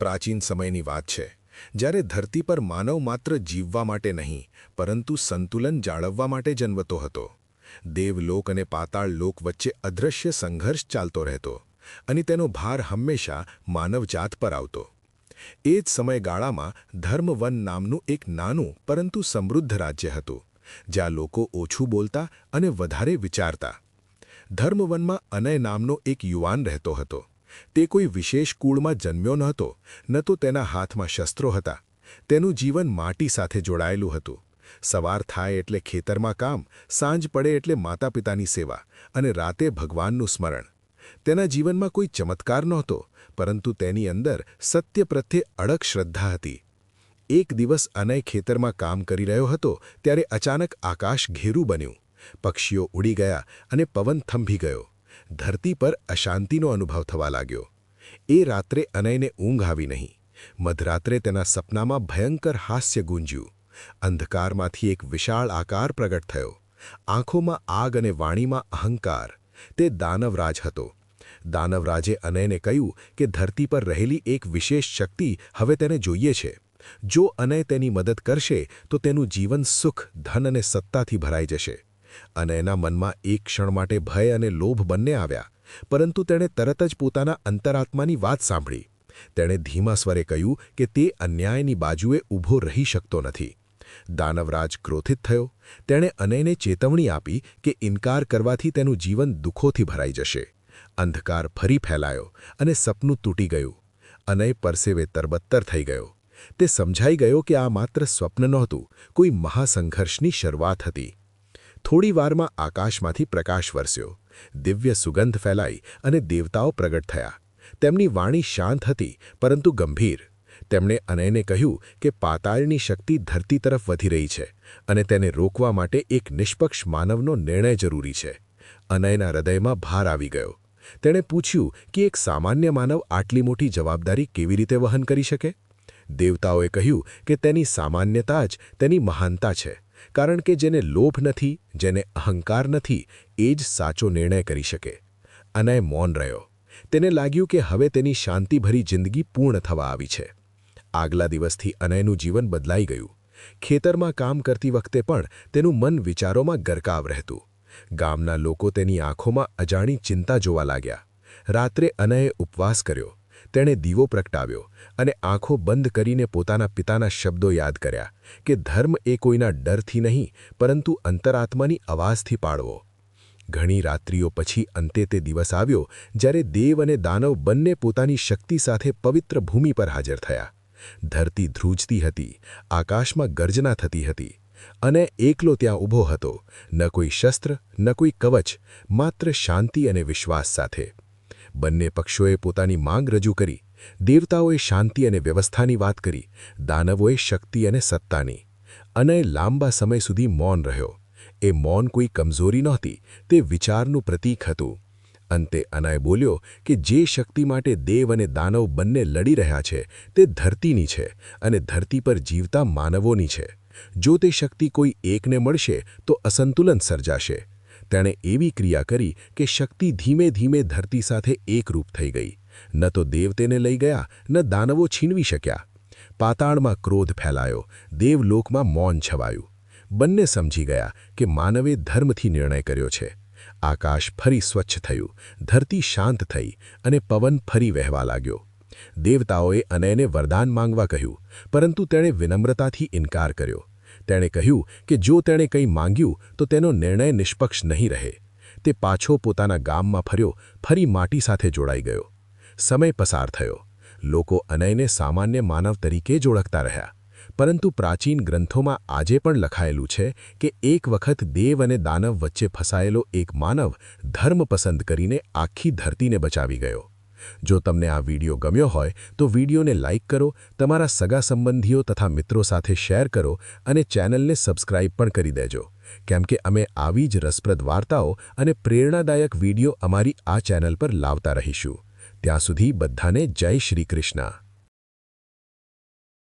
પ્રાચીન સમયની વાત છે. જ્યારે ધરતી પર માનવ માત્ર જીવવા માટે નહીં, પરંતુ સંતુલન જાળવવા માટે જન્મતો હતો. દેવલોક અને પાતાળ લોક વચ્ચે અદૃશ્ય સંઘર્ષ ચાલતો રહેતો અને તેનો ભાર હંમેશા માનવજાત પર આવતો. એ જ સમયગાળામાં ધર્મવન નામનું એક નાનું પરંતુ સમૃદ્ધ રાજ્ય હતું, જ્યાં લોકો ઓછું બોલતા અને વધારે વિચારતા. ધર્મવનમાં અનય નામનો એક યુવાન રહેતો હતો. તે કોઈ વિશેષ કુળમાં જન્મ્યો નહોતો, ન તો તેના હાથમાં શસ્ત્રો હતા. તેનું જીવન માટી સાથે જોડાયેલું હતું. સવાર થાય એટલે ખેતરમાં કામ, સાંજ પડે એટલે માતા પિતાની સેવા અને રાતે ભગવાનનું સ્મરણ. તેના જીવનમાં કોઈ ચમત્કાર નહોતો, પરંતુ તેની અંદર સત્ય પ્રત્યે અડગ શ્રદ્ધા હતી. એક દિવસ અનય ખેતરમાં કામ કરી રહ્યો હતો, ત્યારે અચાનક આકાશ ઘેરું બન્યું. પક્ષીઓ ઉડી ગયા અને પવન થંભી ગયો. ધરતી પર અશાંતિનો અનુભવ થવા લાગ્યો. એ રાત્રે અનયને ઊંઘ આવી નહીં. મધરાત્રે તેના સપનામાં ભયંકર હાસ્ય ગુંજ્યું. અંધકારમાંથી એક વિશાળ આકાર પ્રગટ થયો. આંખોમાં આગ અને વાણીમાં અહંકાર. તે દાનવરાજ હતો. દાનવરાજે અનયને કહ્યું કે ધરતી પર રહેલી એક વિશેષ શક્તિ હવે તેને જોઈએ છે. જો અનય તેની મદદ કરશે, તો તેનું જીવન સુખ, ધન અને સત્તાથી ભરાઈ જશે. અને એના મનમાં એક ક્ષણ માટે ભય અને લોભ બંને આવ્યા, પરંતુ તેણે તરત જ પોતાના અંતરાત્માની વાત સાંભળી. તેણે ધીમા સ્વરે કહ્યું કે તે અન્યાયની બાજુએ ઊભો રહી શકતો નથી. દાનવરાજ ક્રોધિત થયો. તેણે અનયને ચેતવણી આપી કે ઇનકાર કરવાથી તેનું જીવન દુઃખોથી ભરાઈ જશે. અંધકાર ફરી ફેલાયો અને સપનું તૂટી ગયું. અનય પરસેવે તરબત્તર થઈ ગયો. તે સમજાઈ ગયો કે આ માત્ર સ્વપ્ન નહોતું, કોઈ મહાસંઘર્ષની શરૂઆત હતી. થોડી વારમાં આકાશમાંથી પ્રકાશ વરસ્યો. દિવ્ય સુગંધ ફેલાઈ અને દેવતાઓ પ્રગટ થયા. તેમની વાણી શાંત હતી, પરંતુ ગંભીર. તેમણે અનયને કહ્યું કે પાતાળની શક્તિ ધરતી તરફ વધી રહી છે અને તેને રોકવા માટે એક નિષ્પક્ષ માનવનો નિર્ણય જરૂરી છે. અનયના હૃદયમાં ભાર આવી ગયો. તેણે પૂછ્યું કે એક સામાન્ય માનવ આટલી મોટી જવાબદારી કેવી રીતે વહન કરી શકે? દેવતાઓએ કહ્યું કે તેની સામાન્યતા જ તેની મહાનતા છે. કારણ કે જેને લોભ નથી, જેને અહંકાર નથી, એ જ સાચો નિર્ણય કરી શકે. અનય મૌન રહ્યો. તેને લાગ્યું કે હવે તેની શાંતિભરી જિંદગી પૂર્ણ થવા આવી છે. આગલા દિવસથી અનયનું જીવન બદલાઈ ગયું. ખેતરમાં કામ કરતી વખતે પણ તેનું મન વિચારોમાં ગરકાવ રહેતું. ગામના લોકો તેની આંખોમાં અજાણી ચિંતા જોવા લાગ્યા. રાત્રે અનયે ઉપવાસ કર્યો. તેણે દીવો પ્રગટાવ્યો અને આંખો બંધ કરીને પોતાના પિતાના શબ્દો યાદ કર્યા કે ધર્મ એ કોઈના ડરથી નહીં, પરંતુ અંતરાત્માની અવાજથી પાળવો. ઘણી રાત્રિઓ પછી અંતે તે દિવસ આવ્યો જ્યારે દેવ અને દાનવ બંને પોતાની શક્તિ સાથે પવિત્ર ભૂમિ પર હાજર થયા. ધરતી ધ્રુજતી હતી, આકાશમાં ગર્જના થતી હતી અને એકલો ત્યાં ઊભો હતો, ન કોઈ શસ્ત્ર, ન કોઈ કવચ, માત્ર શાંતિ અને વિશ્વાસ સાથે. બંને પક્ષોએ પોતાની માંગ રજૂ કરી. દેવતાઓએ શાંતિ અને વ્યવસ્થાની વાત કરી. દાનવોએ શક્તિ અને સત્તાની. અનય લાંબા સમય સુધી મૌન રહ્યો. એ મૌન કોઈ કમજોરી નહોતી, તે વિચારનું પ્રતીક હતું. અંતે અનાય બોલ્યો કે જે શક્તિ માટે દેવ અને દાનવ બંને લડી રહ્યા છે, તે ધરતીની છે અને ધરતી પર જીવતા માનવોની છે. જો તે શક્તિ કોઈ એકને મળશે, તો અસંતુલન સર્જાશે. તેણે એવી ક્રિયા કરી કે શક્તિ ધીમે ધીમે ધરતી સાથે એકરૂપ થઈ ગઈ. ન તો દેવ તેને લઈ ગયા, ન દાનવો છીનવી શક્યા. પાતાળમાં ક્રોધ ફેલાયો, દેવલોકમાં મૌન છવાયું. બંને સમજી ગયા કે માનવે ધર્મથી નિર્ણય કર્યો છે. આકાશ ફરી સ્વચ્છ થયું, ધરતી શાંત થઈ અને પવન ફરી વહેવા લાગ્યો. દેવતાઓએ અનયને વરદાન માંગવા કહ્યું, પરંતુ તેણે વિનમ્રતાથી ઇનકાર કર્યો. તેણે કહ્યું કે જો તેણે કંઈ માંગ્યું, તો તેનો નિર્ણય નિષ્પક્ષ નહીં રહે. તે પાછો પોતાના ગામમાં ફર્યો, ફરી માટી સાથે જોડાઈ ગયો. સમય પસાર થયો. લોકો અનયને સામાન્ય માનવ તરીકે જ ઓળખતા રહ્યા. પરંતુ પ્રાચીન ગ્રંથોમાં આજે પણ લખાયેલું છે કે એક વખત દેવ અને દાનવ વચ્ચે ફસાયેલો એક માનવ ધર્મ પસંદ કરીને આખી ધરતીને બચાવી ગયો. જો તમને આ વીડિયો ગમ્યો હોય તો વિડીયોને લાઇક કરો, તમારા સગા સંબંધીઓ તથા મિત્રો સાથે શેર કરો અને ચેનલને સબસ્ક્રાઇબ પણ કરી દેજો. કેમ કે અમે આવી જ રસપ્રદ વાર્તાઓ અને પ્રેરણાદાયક વીડિયો અમારી આ ચેનલ પર લાવતા રહીશું. ત્યાં સુધી બધાને જય શ્રી કૃષ્ણ.